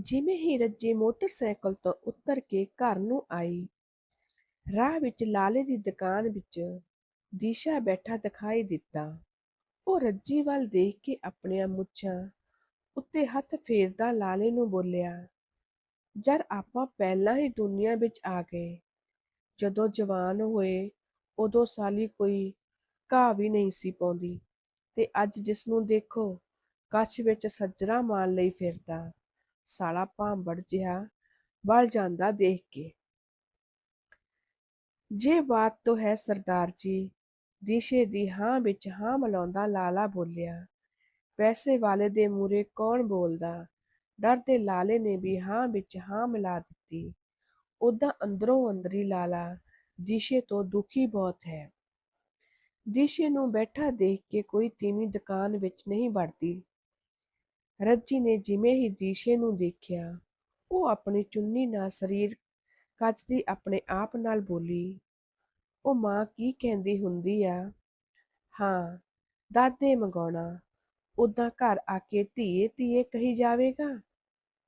ਜਿਵੇਂ ਹੀ ਰੱਜੀ ਮੋਟਰਸਾਈਕਲ ਤੋਂ ਉਤਰ ਕੇ ਘਰ ਨੂੰ ਆਈ। ਰਾਹ ਵਿੱਚ ਲਾਲੇ ਦੀ ਦੁਕਾਨ ਵਿੱਚ ਦੀਸ਼ਾ ਬੈਠਾ ਦਿਖਾਈ ਦਿੱਤਾ। ਉਹ ਰੱਜੀ ਵੱਲ ਦੇਖ ਕੇ ਆਪਣੀਆਂ ਮੁੱਛਾਂ ਉੱਤੇ ਹੱਥ ਫੇਰਦਾ ਲਾਲੇ ਨੂੰ ਬੋਲਿਆ ਜਦ ਆਪਾਂ ਪਹਿਲਾਂ ਹੀ ਦੁਨੀਆ ਵਿੱਚ ਆ ਗਏ। ਜਦੋਂ ਜਵਾਨ ਹੋਏ, ਉਦੋਂ ਸਾਲੀ ਕੋਈ ਘਾਹ ਵੀ ਨਹੀਂ ਸੀ ਪਾਉਂਦੀ ਤੇ ਅੱਜ ਜਿਸ ਨੂੰ ਦੇਖੋ, ਕੱਛ ਵਿੱਚ ਸੱਜਰਾ ਮਾਰ ਲਈ ਫਿਰਦਾ। ਸਾਲਾ ਭਾਂਬੜ ਜਿਹਾ ਬਲ ਜਾਂਦਾ ਦੇਖ ਕੇ। ਜੇ ਬਾਤ ਤੋਂ ਹੈ ਸਰਦਾਰ ਜੀ, ਦੀਸ਼ੇ ਦੀ ਹਾਂ ਵਿੱਚ ਹਾਂ ਮਿਲਾਉਂਦਾ ਲਾਲਾ ਬੋਲਿਆ, ਪੈਸੇ ਵਾਲੇ ਦੇ ਮੂਰੇ ਕੌਣ ਬੋਲਦਾ? ਡਰ ਡਰਦੇ ਲਾਲੇ ਨੇ ਵੀ ਹਾਂ ਵਿੱਚ ਹਾਂ ਮਿਲਾ ਦਿੱਤੀ। ਉਦਾਂ ਅੰਦਰੋਂ ਅੰਦਰੀ ਲਾਲਾ ਦਿਸ਼ੇ ਤੋਂ ਦੁਖੀ ਬਹੁਤ ਹੈ। ਦੀਸ਼ੇ ਨੂੰ ਬੈਠਾ ਦੇਖ ਕੇ ਕੋਈ ਤੀਵੀਂ ਦੁਕਾਨ ਵਿੱਚ ਨਹੀਂ ਵੜਦੀ। ਰੱਜੀ ਨੇ ਜਿਵੇਂ ਹੀ ਦੀਸ਼ੇ ਨੂੰ ਦੇਖਿਆ, ਉਹ ਆਪਣੀ ਚੁੰਨੀ ਨਾਲ ਸਰੀਰ ਕੱਜਦੀ ਆਪਣੇ ਆਪ ਨਾਲ ਬੋਲੀ, ਉਹ ਮਾਂ ਕੀ ਕਹਿੰਦੀ ਹੁੰਦੀ ਆ? ਹਾਂ, ਦਾਦੇ ਮੰਗਾਉਣਾ ਉਦਾਂ ਘਰ ਆ ਕੇ ਧੀਏ ਧੀਏ ਕਹੀ ਜਾਵੇਗਾ,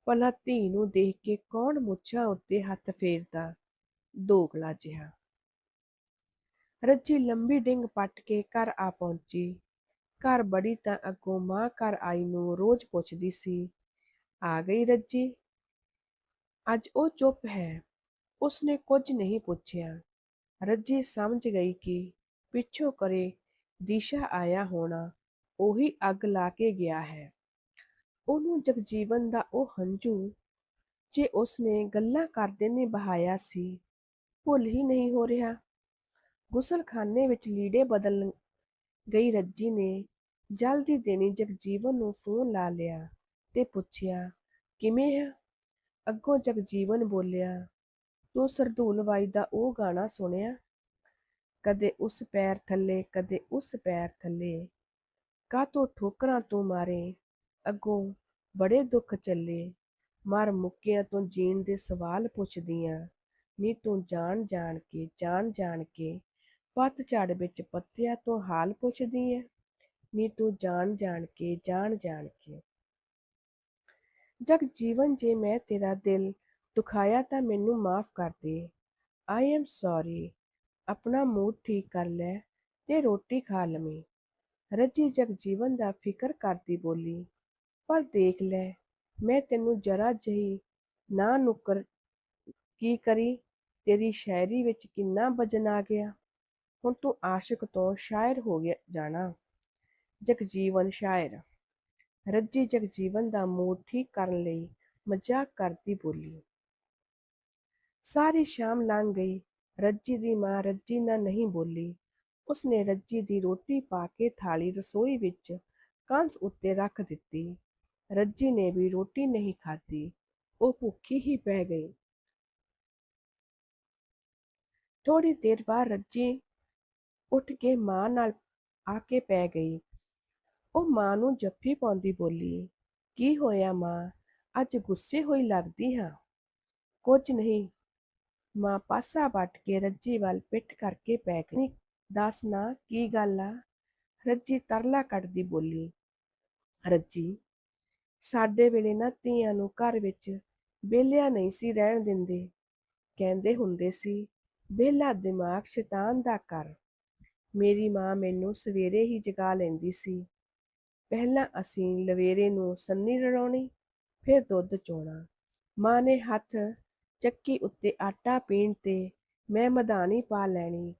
ਭਲਾ ਧੀ ਨੂੰ ਦੇਖ ਕੇ ਕੌਣ ਮੁੱਛਾਂ ਉੱਤੇ ਹੱਥ ਫੇਰਦਾ, ਦੋਗਲਾ ਜਿਹਾ। ਰੱਜੀ ਲੰਬੀ ਡਿੰਗ ਪੱਟ ਕੇ ਘਰ ਆ ਪਹੁੰਚੀ। ਘਰ ਬੜੀ ਤਾਂ ਅੱਗੋਂ ਮਾਂ ਘਰ ਆਈ ਨੂੰ ਰੋਜ਼ ਪੁੱਛਦੀ ਸੀ, ਆ ਗਈ ਰੱਜੀ? ਅੱਜ ਉਹ ਚੁੱਪ ਹੈ, ਉਸਨੇ ਕੁਝ ਨਹੀਂ ਪੁੱਛਿਆ। ਰੱਜੀ ਸਮਝ ਗਈ ਕਿ ਪਿੱਛੋਂ ਕਰੇ ਦਿਸ਼ਾ ਆਇਆ ਹੋਣਾ, ਉਹੀ ਅੱਗ ਲਾ ਕੇ ਗਿਆ ਹੈ। ਉਹਨੂੰ ਜਗਜੀਵਨ ਦਾ ਉਹ ਹੰਝੂ, ਜੇ ਉਸਨੇ ਗੱਲਾਂ ਕਰਦੇ ਨੇ ਬਹਾਇਆ ਸੀ, ਭੁੱਲ ਹੀ ਨਹੀਂ ਹੋ ਰਿਹਾ। ਗੁਸਲਖਾਨੇ ਵਿੱਚ ਲੀੜੇ ਬਦਲ ਗਈ ਰੱਜੀ ਨੇ ਜਲਦੀ ਦੇਣੀ ਜਗਜੀਵਨ ਨੂੰ ਫੋਨ ਲਾ ਲਿਆ ਤੇ ਪੁੱਛਿਆ, ਕਿਵੇਂ ਹੈ ਅੱਗੋਂ ਜਗਜੀਵਨ ਬੋਲਿਆ, ਤੂੰ ਸਰਦੂਲ ਬਾਈ ਦਾ ਉਹ ਗਾਣਾ ਸੁਣਿਆ? ਕਦੇ ਉਸ ਪੈਰ ਥੱਲੇ, ਕਦੇ ਉਸ ਪੈਰ ਥੱਲੇ। ਕਾਤੋਂ ਠੋਕਰਾਂ ਤੋਂ ਮਾਰੇ? ਅੱਗੋਂ, ਬੜੇ ਦੁੱਖ ਚੱਲੇ। ਮਰ ਮੁੱਕਿਆਂ ਤੋਂ ਜੀਣ ਦੇ ਸਵਾਲ ਪੁੱਛਦੀਆਂ। ਨੀ ਤੂੰ ਜਾਣ ਜਾਣ ਕੇ, ਜਾਣ ਜਾਣ ਕੇ, ਪੱਤ ਝੜ ਵਿੱਚ ਪੱਤਿਆਂ ਤੋਂ ਹਾਲ ਪੁੱਛਦੀ ਐ ਨੀ ਤੂੰ ਜਾਣ ਜਾਣ ਕੇ, ਜਾਣ ਜਾਣ ਕੇ। ਜਗ ਜੀਵਨ ਜੇ ਮੈਂ ਤੇਰਾ ਦਿਲ ਦੁਖਾਇਆ ਤਾਂ ਮੈਨੂੰ ਮਾਫ ਕਰ ਦੇ। ਆਈ ਐਮ ਸੌਰੀ ਆਪਣਾ ਮੂਡ ਠੀਕ ਕਰ ਲੈ ਤੇ ਰੋਟੀ ਖਾ ਲਵੇਂ। ਰੱਜੀ ਜਗ ਜੀਵਨ ਦਾ ਫਿਕਰ ਕਰਦੀ ਬੋਲੀ, ਪਰ ਦੇਖ ਲੈ, ਮੈਂ ਤੈਨੂੰ ਜਰਾ ਜਹੀ ਨਾ ਨੁਕਰ ਕੀ ਕਰੀ, ਤੇਰੀ ਸ਼ਾਇਰੀ ਵਿੱਚ ਕਿੰਨਾ ਵਜਨ ਆ ਗਿਆ। ਹੁਣ ਤੂੰ ਆਸ਼ਿਕ ਤੋਂ ਸ਼ਾਇਰ ਹੋ ਗਿਆ ਜਾਣਾ। ਜਗਜੀਵਨ ਸ਼ਾਇਰ। ਰੱਜੀ ਜਗਜੀਵਨ ਦਾ ਮੂਡ ਠੀਕ ਕਰਨ ਲਈ ਮਜ਼ਾਕ ਕਰਦੀ ਬੋਲੀ। ਸਾਰੀ ਸ਼ਾਮ ਲੰਘ ਗਈ, ਰੱਜੀ ਦੀ ਮਾਂ ਰੱਜੀ ਨਾਲ ਨਹੀਂ ਬੋਲੀ। ਉਸਨੇ ਰੱਜੀ ਦੀ ਰੋਟੀ ਪਾ ਕੇ ਥਾਲੀ ਰਸੋਈ ਵਿੱਚ ਕੰਸ ਉੱਤੇ ਰੱਖ ਦਿੱਤੀ। ਰੱਜੀ ਨੇ ਵੀ ਰੋਟੀ ਨਹੀਂ ਖਾਧੀ, ਉਹ ਭੁੱਖੀ ਹੀ ਪੈ ਗਈ। ਥੋੜੀ ਦੇਰ ਬਾਅਦ ਰੱਜੀ ਉੱਠ ਕੇ ਮਾਂ ਨਾਲ ਆ ਕੇ ਪੈ ਗਈ। ਉਹ ਮਾਂ ਨੂੰ ਜੱਫੀ ਪਾਉਂਦੀ ਬੋਲੀ, ਕੀ ਹੋਇਆ ਮਾਂ? ਅੱਜ ਗੁੱਸੇ ਹੋਈ ਲੱਗਦੀ ਹਾਂ। ਕੁਝ ਨਹੀਂ। ਮਾਂ ਪਾਸਾ ਵੱਟ ਕੇ ਰੱਜੀ ਵੱਲ ਪਿੱਠ ਕਰਕੇ ਪੈ ਗਈ। ਦੱਸ ਨਾ, ਕੀ ਗੱਲ ਆ? ਰੱਜੀ ਤਰਲਾ ਕੱਢਦੀ ਬੋਲੀ, ਰੱਜੀ, ਸਾਡੇ ਵੇਲੇ ਨਾ ਧੀਆਂ ਨੂੰ ਘਰ ਵਿੱਚ ਬੇਲਿਆ ਨਹੀਂ ਸੀ ਰਹਿਣ ਦਿੰਦੇ। ਕਹਿੰਦੇ ਹੁੰਦੇ ਸੀ ਬੇਲਾ ਦਿਮਾਗ ਸ਼ੈਤਾਨ ਦਾ ਕਰ। ਮੇਰੀ ਮਾਂ ਮੈਨੂੰ ਸਵੇਰੇ ਹੀ ਜਗਾ ਲੈਂਦੀ ਸੀ। ਪਹਿਲਾਂ ਅਸੀਂ ਲਵੇਰੇ ਨੂੰ ਸੰਨੀ ਰਲਾਉਣੀ, ਫਿਰ ਦੁੱਧ ਚੋਣਾ। ਮਾਂ ਨੇ ਹੱਥ ਚੱਕੀ ਉੱਤੇ ਆਟਾ ਪੀਣ ਤੇ ਮੈਂ ਮਧਾਣੀ ਪਾ ਲੈਣੀ,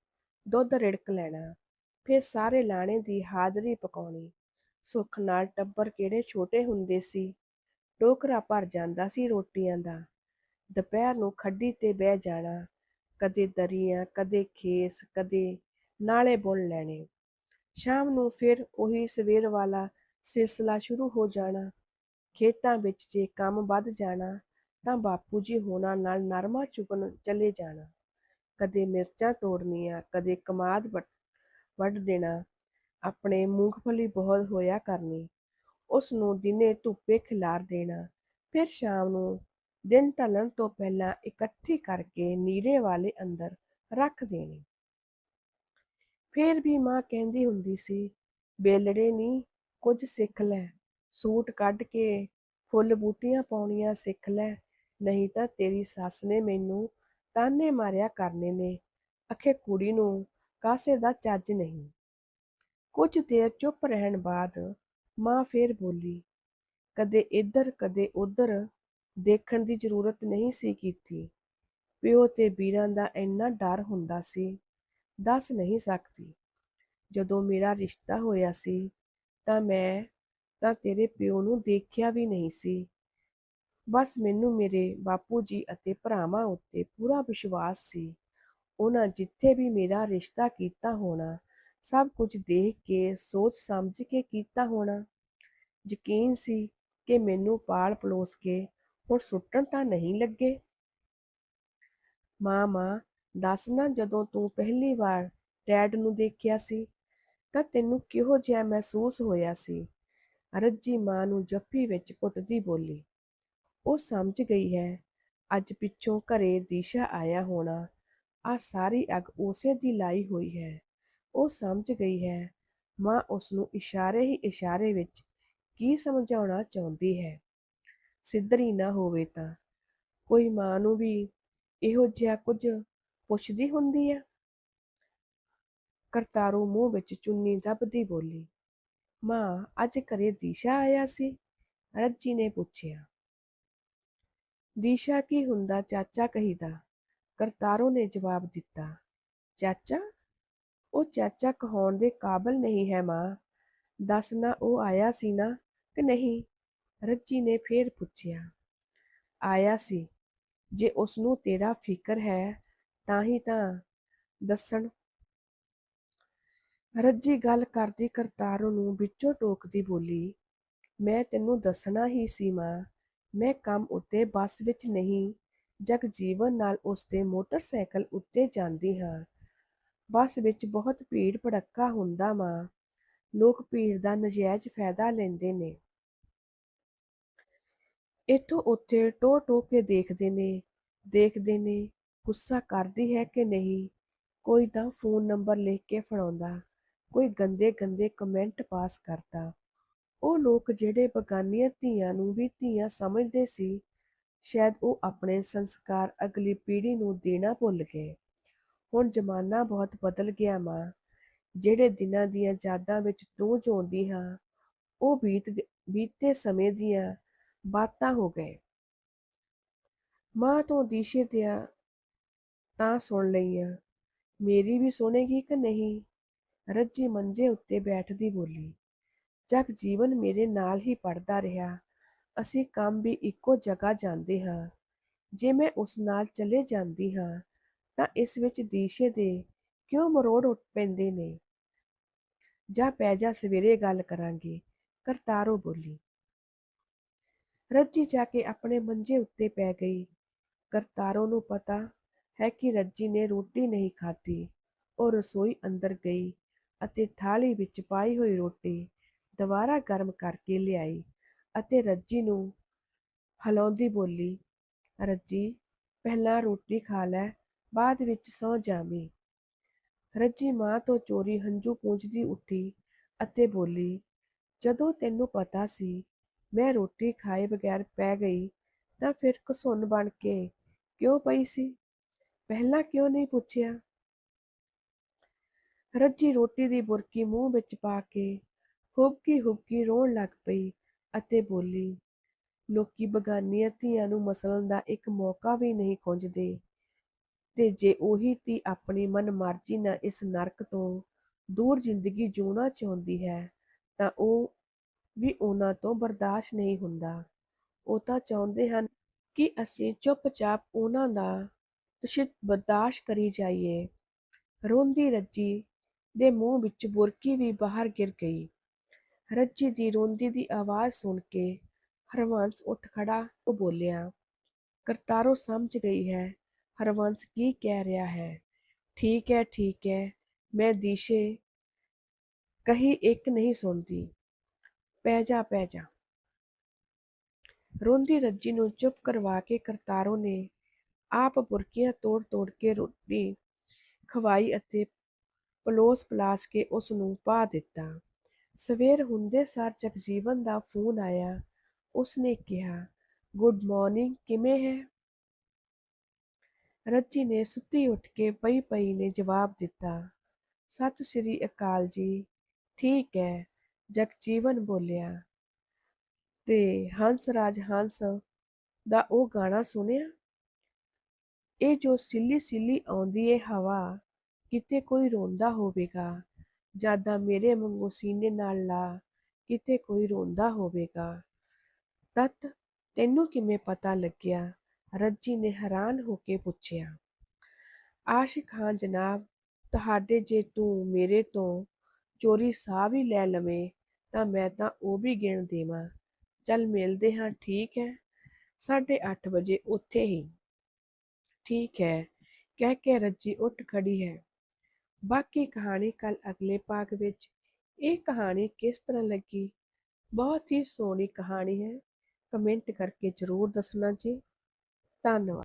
ਦੁੱਧ ਰਿੜਕ ਲੈਣਾ, ਫਿਰ ਸਾਰੇ ਲਾਣੇ ਦੀ ਹਾਜ਼ਰੀ ਪਕਾਉਣੀ। ਸੁੱਖ ਨਾਲ ਟੱਬਰ ਕਿਹੜੇ ਛੋਟੇ ਹੁੰਦੇ ਸੀ ਟੋਕਰਾ ਭਰ ਜਾਂਦਾ ਸੀ ਰੋਟੀਆਂ ਦਾ। ਦੁਪਹਿਰ ਨੂੰ ਖੱਡੀ ਤੇ ਬਹਿ ਜਾਣਾ, ਕਦੇ ਦਰੀਆਂ, ਕਦੇ ਖੇਸ, ਕਦੇ ਨਾਲੇ ਬੁਣ ਲੈਣੇ। ਸ਼ਾਮ ਨੂੰ ਫਿਰ ਉਹੀ ਸਵੇਰ ਵਾਲਾ ਸਿਲਸਿਲਾ ਸ਼ੁਰੂ ਹੋ ਜਾਣਾ ਖੇਤਾਂ ਵਿੱਚ ਜੇ ਕੰਮ ਵੱਧ ਜਾਣਾ ਤਾਂ ਬਾਪੂ ਜੀ ਹੋਣਾ ਨਾਲ ਨਰਮਾ ਚੁਗਣ ਚਲੇ ਜਾਣਾ ਕਦੇ ਮਿਰਚਾਂ ਤੋੜਨੀਆਂ ਕਦੇ ਕਮਾਦ ਵੱਢ ਦੇਣਾ ਆਪਣੇ ਮੂੰਗਫਲੀ ਬਹੁਤ ਹੋਇਆ ਕਰਨੀ ਉਸ ਨੂੰ ਦਿਨੇ ਧੁੱਪੇ ਖਿਲਾਰ ਦੇਣਾ ਫਿਰ ਸ਼ਾਮ ਨੂੰ ਦਿਨ ਢਲਣ ਤੋਂ ਪਹਿਲਾਂ ਇਕੱਠੀ ਕਰਕੇ ਨੀਰੇ ਵਾਲੇ ਅੰਦਰ ਰੱਖ ਦੇਣੀ ਫਿਰ ਵੀ ਮਾਂ ਕਹਿੰਦੀ ਹੁੰਦੀ ਸੀ ਬੇਲੜੇ ਨਹੀਂ ਕੁਝ ਸਿੱਖ ਲੈ। ਸੂਟ ਕੱਢ ਕੇ ਫੁੱਲ ਬੂਟੀਆਂ ਪਾਉਣੀਆਂ ਸਿੱਖ ਲੈ। ਨਹੀਂ ਤਾਂ ਤੇਰੀ ਸੱਸ ਨੇ ਮੈਨੂੰ ਤਾਨੇ ਮਾਰਿਆ ਕਰਨੇ ਨੇ। ਅਖੇ ਕੁੜੀ ਨੂੰ ਕਾਸੇ ਦਾ ਚੱਜ ਨਹੀਂ। ਕੁਝ ਦੇਰ ਚੁੱਪ ਰਹਿਣ ਬਾਅਦ ਮਾਂ ਫੇਰ ਬੋਲੀ, ਕਦੇ ਇੱਧਰ, ਕਦੇ ਉੱਧਰ ਦੇਖਣ ਦੀ ਜ਼ਰੂਰਤ ਨਹੀਂ ਸੀ ਕੀਤੀ। ਪਿਓ ਤੇ ਵੀਰਾਂ ਦਾ ਇੰਨਾ ਡਰ ਹੁੰਦਾ ਸੀ, ਦੱਸ ਨਹੀਂ ਸਕਦੀ। ਜਦੋਂ ਮੇਰਾ ਰਿਸ਼ਤਾ ਹੋਇਆ ਸੀ ਤਾਂ ਮੈਂ ਤਾਂ ਤੇਰੇ ਪਿਓ ਨੂੰ ਦੇਖਿਆ ਵੀ ਨਹੀਂ ਸੀ। ਬਸ ਮੈਨੂੰ ਮੇਰੇ ਬਾਪੂ ਜੀ ਅਤੇ ਭਰਾਵਾਂ ਉੱਤੇ ਪੂਰਾ ਵਿਸ਼ਵਾਸ ਸੀ। ਉਹਨਾਂ ਜਿੱਥੇ ਵੀ ਮੇਰਾ ਰਿਸ਼ਤਾ ਕੀਤਾ ਹੋਣਾ, ਸਭ ਕੁਝ ਦੇਖ ਕੇ, ਸੋਚ ਸਮਝ ਕੇ ਕੀਤਾ ਹੋਣਾ। ਯਕੀਨ ਸੀ ਕਿ ਮੈਨੂੰ ਪਾਲ ਪਲੋਸ ਕੇ ਹੁਣ ਸੁੱਟਣ ਤਾਂ ਨਹੀਂ ਲੱਗੇ। ਮਾਂ ਮਾਂ ਦੱਸ ਨਾ ਜਦੋਂ ਤੂੰ ਪਹਿਲੀ ਵਾਰ ਡੈਡ ਨੂੰ ਦੇਖਿਆ ਸੀ। ਤਾਂ ਤੈਨੂੰ ਕਿਹੋ ਜਿਹਾ ਮਹਿਸੂਸ ਹੋਇਆ ਸੀ? ਰੱਜੀ ਮਾਂ ਨੂੰ ਜੱਫੀ ਵਿੱਚ ਘੁੱਟਦੀ ਬੋਲੀ। ਉਹ ਸਮਝ ਗਈ ਹੈ, ਅੱਜ ਪਿੱਛੋਂ ਘਰੇ ਦਿਸ਼ਾ ਆਇਆ ਹੋਣਾ। ਆ ਸਾਰੀ ਅੱਗ ਉਸੇ ਦੀ ਲਾਈ ਹੋਈ ਹੈ। ਉਹ ਸਮਝ ਗਈ ਹੈ, ਮਾਂ ਉਸ ਨੂੰ ਇਸ਼ਾਰੇ ਹੀ ਇਸ਼ਾਰੇ ਵਿੱਚ ਕੀ ਸਮਝਾਉਣਾ ਚਾਹੁੰਦੀ ਹੈ। ਸਿੱਧਰੀ ਨਾ ਹੋਵੇ ਤਾਂ। ਕੋਈ ਮਾਂ ਨੂੰ ਵੀ ਇਹੋ ਜਿਹਾ ਕੁਝ ਪੁੱਛਦੀ ਹੁੰਦੀ ਹੈ ਕਰਤਾਰੂ ਮੂੰਹ ਵਿੱਚ ਚੁੰਨੀ ਦੱਬਦੀ ਬੋਲੀ, ਮਾਂ, ਅੱਜ ਘਰੇ ਦੀਸ਼ਾ ਆਇਆ ਸੀ? ਰੱਜੀ ਨੇ ਪੁੱਛਿਆ। ਦਿਸ਼ਾ ਕੀ ਹੁੰਦਾ, ਚਾਚਾ? ਕਹੀਦਾ। ਕਰਤਾਰੋ ਨੇ ਜਵਾਬ ਦਿੱਤਾ। ਚਾਚਾ? ਉਹ ਚਾਚਾ ਕਹਾਉਣ ਦੇ ਕਾਬਲ ਨਹੀਂ ਹੈ, ਮਾਂ। ਦੱਸ ਨਾ ਉਹ ਆਇਆ ਸੀ ਨਾ ਕਿ ਨਹੀਂ? ਰੱਜੀ ਨੇ ਫੇਰ ਪੁੱਛਿਆ। ਆਇਆ ਸੀ। ਜੇ ਉਸ ਨੂੰ ਤੇਰਾ ਫਿਕਰ ਹੈ, ਤਾਂ ਹੀ ਤਾਂ ਦੱਸਣ ਰੱਜੀ ਗੱਲ ਕਰਦੀ ਕਰਤਾਰੋ ਨੂੰ ਵਿੱਚੋਂ ਟੋਕਦੀ ਬੋਲੀ, ਮੈਂ ਤੈਨੂੰ ਦੱਸਣਾ ਹੀ ਸੀ ਮਾਂ, ਮੈਂ ਕੰਮ ਉੱਤੇ ਬੱਸ ਵਿੱਚ ਨਹੀਂ, ਜਗ ਜੀਵਨ ਨਾਲ ਉਸਦੇ ਮੋਟਰਸਾਈਕਲ ਉੱਤੇ ਜਾਂਦੀ ਹਾਂ। ਬੱਸ ਵਿੱਚ ਬਹੁਤ ਭੀੜ ਭੜੱਕਾ ਹੁੰਦਾ ਮਾਂ, ਲੋਕ ਭੀੜ ਦਾ ਨਜਾਇਜ਼ ਫਾਇਦਾ ਲੈਂਦੇ ਨੇ। ਇੱਥੋਂ ਉੱਥੇ ਟੋ ਟੋ ਕੇ ਦੇਖਦੇ ਨੇ ਦੇਖਦੇ ਨੇ ਗੁੱਸਾ ਕਰਦੀ ਹੈ ਕਿ ਨਹੀਂ, ਕੋਈ ਤਾਂ ਫੋਨ ਨੰਬਰ ਲਿਖ ਕੇ ਫੜਾਉਂਦਾ। ਕੋਈ ਗੰਦੇ ਗੰਦੇ ਕਮੈਂਟ ਪਾਸ ਕਰਦਾ। ਉਹ ਲੋਕ ਜਿਹੜੇ ਬਗਾਨੀਆਂ ਧੀਆਂ ਨੂੰ ਵੀ ਧੀਆਂ ਸਮਝਦੇ ਸੀ, ਸ਼ਾਇਦ ਉਹ ਆਪਣੇ ਸੰਸਕਾਰ ਅਗਲੀ ਪੀੜ੍ਹੀ ਨੂੰ ਦੇਣਾ ਭੁੱਲ ਗਏ। ਹੁਣ ਜ਼ਮਾਨਾ ਬਹੁਤ ਬਦਲ ਗਿਆ ਮਾਂ ਜਿਹੜੇ ਦਿਨਾਂ ਦੀਆਂ ਯਾਦਾਂ ਵਿੱਚ ਤੂੰ ਜਿਉਂਦੀ ਹਾਂ, ਉਹ ਬੀਤ ਗ- ਬੀਤੇ ਸਮੇਂ ਦੀਆਂ ਬਾਤਾਂ ਹੋ ਗਏ। ਮਾਂ ਤੋਂ ਦੀਸ਼ੇ ਦੀਆਂ ਤਾਂ ਸੁਣ ਲਈਆਂ। ਮੇਰੀ ਵੀ ਸੁਣੇਗੀ ਕਿ ਨਹੀਂ? ਰੱਜੀ ਮੰਜੇ ਉੱਤੇ ਬੈਠਦੀ ਬੋਲੀ, ਜਗ ਜੀਵਨ ਮੇਰੇ ਨਾਲ ਹੀ ਪੜਦਾ ਰਿਹਾ, ਅਸੀਂ ਕੰਮ ਵੀ ਇੱਕੋ ਜਗ੍ਹਾ ਜਾਂਦੇ ਹਾਂ। ਜੇ ਮੈਂ ਉਸ ਨਾਲ ਚਲੇ ਜਾਂਦੀ ਹਾਂ, ਤਾਂ ਇਸ ਵਿੱਚ ਦੀਸ਼ੇ ਦੇ ਕਿਉਂ ਮਰੋੜ ਉੱਠ ਪੈਂਦੇ ਨੇ? ਜਾਂ ਪੈ ਜਾ ਸਵੇਰੇ ਗੱਲ ਕਰਾਂਗੇ, ਕਰਤਾਰੋ ਬੋਲੀ। ਰੱਜੀ ਜਾ ਕੇ ਆਪਣੇ ਮੰਜੇ ਉੱਤੇ ਪੈ ਗਈ। ਕਰਤਾਰੋ ਨੂੰ ਪਤਾ ਹੈ ਕਿ ਰੱਜੀ ਨੇ ਰੋਟੀ ਨਹੀਂ ਖਾਧੀ, ਉਹ ਰਸੋਈ ਅੰਦਰ ਗਈ। ਅਤੇ ਥਾਲੀ ਵਿੱਚ ਪਾਈ ਹੋਈ ਰੋਟੀ ਦੁਬਾਰਾ ਗਰਮ ਕਰਕੇ ਲਿਆਈ ਅਤੇ ਰੱਜੀ ਨੂੰ ਹਲਾਉਂਦੀ ਬੋਲੀ, ਰੱਜੀ, ਪਹਿਲਾਂ ਰੋਟੀ ਖਾ ਲੈ, ਬਾਅਦ ਵਿੱਚ ਸੌ ਜਾਵੀਂ। ਰੱਜੀ ਮਾਂ ਤੋਂ ਚੋਰੀ ਹੰਝੂ ਪੂੰਝਦੀ ਉੱਠੀ ਅਤੇ ਬੋਲੀ, ਜਦੋਂ ਤੈਨੂੰ ਪਤਾ ਸੀ ਮੈਂ ਰੋਟੀ ਖਾਏ ਬਗੈਰ ਪੈ ਗਈ, ਤਾਂ ਫਿਰ ਘਸੁੰਨ ਬਣ ਕੇ ਕਿਉਂ ਪਈ ਸੀ? ਪਹਿਲਾਂ ਕਿਉਂ ਨਹੀਂ ਪੁੱਛਿਆ? ਰੱਜੀ ਰੋਟੀ ਦੀ ਬੁਰਕੀ ਮੂੰਹ ਵਿੱਚ ਪਾ ਕੇ ਹੁਬਕੀ ਹੁਬਕੀ ਰੋਣ ਲੱਗ ਪਈ ਅਤੇ ਬੋਲੀ, ਲੋਕੀ ਬਗਾਨੀਆਂ ਧੀਆਂ ਨੂੰ ਮਸਲਣ ਦਾ ਇੱਕ ਮੌਕਾ ਵੀ ਨਹੀਂ ਖੁੰਝਦੇ ਤੇ ਜੇ ਉਹੀ ਧੀ ਆਪਣੀ ਮਨਮਰਜ਼ੀ ਨਾਲ ਇਸ ਨਰਕ ਤੋਂ ਦੂਰ ਜ਼ਿੰਦਗੀ ਜਿਉਣਾ ਚਾਹੁੰਦੀ ਹੈ, ਤਾਂ ਉਹ ਵੀ ਉਹਨਾਂ ਤੋਂ ਬਰਦਾਸ਼ਤ ਨਹੀਂ ਹੁੰਦਾ। ਉਹ ਤਾਂ ਚਾਹੁੰਦੇ ਹਨ ਕਿ ਅਸੀਂ ਚੁੱਪਚਾਪ ਉਹਨਾਂ ਦਾ ਤੁਸ਼ਿਤ ਬਰਦਾਸ਼ਤ ਕਰੀ ਜਾਈਏ। ਰੋਂਦੀ ਰੱਜੀ ਦੇ ਮੂੰਹ ਵਿੱਚ ਬੁਰਕੀ ਵੀ ਬਾਹਰ ਗਿਰ ਗਈ। ਰੱਜੀ ਦੀ ਰੋਂਦੀ ਦੀ ਆਵਾਜ਼ ਸੁਣ ਕੇ ਹਰਵੰਸ ਉੱਠ ਖੜਾ ਉਹ ਬੋਲਿਆ, ਕਰਤਾਰੋ, ਸਮਝ ਗਈ ਹੈ ਹਰਵੰਸ ਕੀ ਕਹਿ ਰਿਹਾ ਹੈ। ਠੀਕ ਹੈ ਠੀਕ ਹੈ, ਮੈਂ ਦਿਸ਼ੇ ਕਹੀ ਇੱਕ ਨਹੀਂ ਸੁਣਦੀ। ਪੈ ਜਾ ਪੈ ਜਾ। ਰੋਂਦੀ ਰੱਜੀ ਨੂੰ ਚੁੱਪ ਕਰਵਾ ਕੇ ਕਰਤਾਰੋ ਨੇ ਆਪ ਬੁਰਕੀਆਂ ਤੋੜ ਤੋੜ ਕੇ ਰੋਟੀ ਖਵਾਈ ਅਤੇ ਪਲੋਸ ਪਲਾਸ ਕੇ ਉਸ ਨੂੰ ਪਾ ਦਿੱਤਾ। ਸਵੇਰ ਹੁੰਦੇ ਸਾਰ ਜਗਜੀਵਨ ਦਾ ਫੋਨ ਆਇਆ। ਉਸਨੇ ਕਿਹਾ, ਗੁੱਡ ਮਾਰਨਿੰਗ, ਕਿਵੇਂ ਹੈ? ਰੱਜੀ ਨੇ ਸੁੱਤੀ ਉੱਠ ਕੇ ਪਈ ਪਈ ਨੇ ਜਵਾਬ ਦਿੱਤਾ, ਸਤਿ ਸ੍ਰੀ ਅਕਾਲ ਜੀ, ਠੀਕ ਹੈ, ਜਗਜੀਵਨ ਬੋਲਿਆ। ਤੇ ਹੰਸ ਰਾਜ ਹੰਸ ਦਾ ਉਹ ਗਾਣਾ ਸੁਣਿਆ? ਇਹ ਜੋ ਸਿੱਲੀ ਸਿੱਲੀ ਆਉਂਦੀ ਏ ਹਵਾ ਕਿਤੇ ਕੋਈ ਰੋਂਦਾ ਹੋਵੇਗਾ? ਜਾਦਾ ਮੇਰੇ ਵਾਂਗੂ ਸੀਨੇ ਨਾਲ ਲਾ, ਕਿਤੇ ਕੋਈ ਰੋਂਦਾ ਹੋਵੇਗਾ? ਤਤ ਤੈਨੂੰ ਕਿਵੇਂ ਪਤਾ ਲੱਗਿਆ? ਰੱਜੀ ਨੇ ਹੈਰਾਨ ਹੋ ਕੇ ਪੁੱਛਿਆ। ਆਸ਼ਿਕ, ਹਾਂ ਜਨਾਬ, ਤੁਹਾਡੇ ਜੇ ਤੂੰ ਮੇਰੇ ਤੋਂ ਚੋਰੀ ਸਾਹ ਵੀ ਲੈ ਲਵੇਂ, ਤਾਂ ਮੈਂ ਤਾਂ ਉਹ ਵੀ ਗਿਣ ਦੇਵਾਂ। ਚੱਲ ਮਿਲਦੇ ਹਾਂ, ਠੀਕ ਹੈ? ਸਾਢੇ ਅੱਠ ਵਜੇ ਉੱਥੇ ਹੀ। ਠੀਕ ਹੈ। ਕਹਿ ਕੇ ਰੱਜੀ ਉੱਠ ਖੜੀ ਹੈ। ਬਾਕੀ ਕਹਾਣੀ ਕੱਲ ਅਗਲੇ ਭਾਗ ਵਿੱਚ। ਇਹ ਕਹਾਣੀ ਕਿਸ ਤਰ੍ਹਾਂ ਲੱਗੀ? ਬਹੁਤ ਹੀ ਸੋਹਣੀ ਕਹਾਣੀ ਹੈ। ਕਮੈਂਟ ਕਰਕੇ ਜ਼ਰੂਰ ਦੱਸਣਾ ਜੀ। ਧੰਨਵਾਦ।